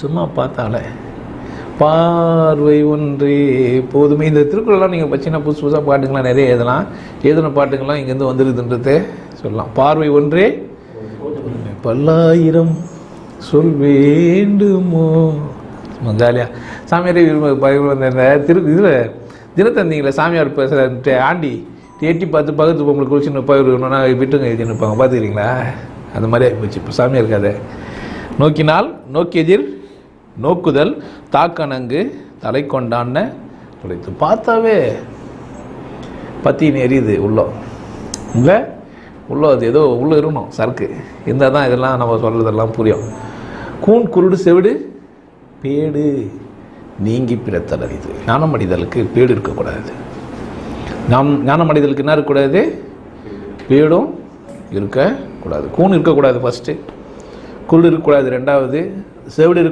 சும்மா பார்த்தாலே. பார்வை ஒன்றே போதுமே. இந்த திருக்குறள்லாம் நீங்கள் வச்சுன்னா புதுசு புதுசாக பாட்டுங்களாம் நிறைய எழுதலாம். எழுதின பாட்டுங்கள்லாம் இங்கேருந்து வந்துருதுன்றதே சொல்லலாம். பார்வை ஒன்றே பல்லாயிரம் சொல் வேண்டுமோ. ஜாலியாக சாமியாரே விரும்ப பகிர்வு இந்த திரு இதில் தினத்தந்திங்களே சாமியார் பேசுகிற ஆண்டி. எட்டி பார்த்து பக்கத்து பொம்பளை குளிச்சுன்னு பயிர்னா விட்டுங்க எழுதி நிற்பாங்க பார்த்துக்கிறீங்களா? அந்த மாதிரி போச்சு இப்போ சாமியார் கதை. நோக்கினால் நோக்கியதிர் நோக்குதல் தாக்கணங்கு தலை கொண்டான்னு உழைத்து பார்த்தாவே பத்தின்னு எரியுது உள்ளம் இல்லை உள்ளே அது ஏதோ உள்ளே இருக்கணும் சரக்கு இருந்தால் தான் இதெல்லாம் நம்ம சொல்கிறதெல்லாம் புரியும். கூன் குருடு செவிடு பேடு நீங்கி பிறத்தல் இது. ஞானமடிதலுக்கு பேடு இருக்கக்கூடாது. நாம் ஞானம் அடைதலுக்கு என்ன இருக்கக்கூடாது? பேடும் இருக்கக்கூடாது. கூன் இருக்கக்கூடாது ஃபஸ்ட்டு குள் இருக்கக்கூடாது ரெண்டாவது. செவிடு இருக்க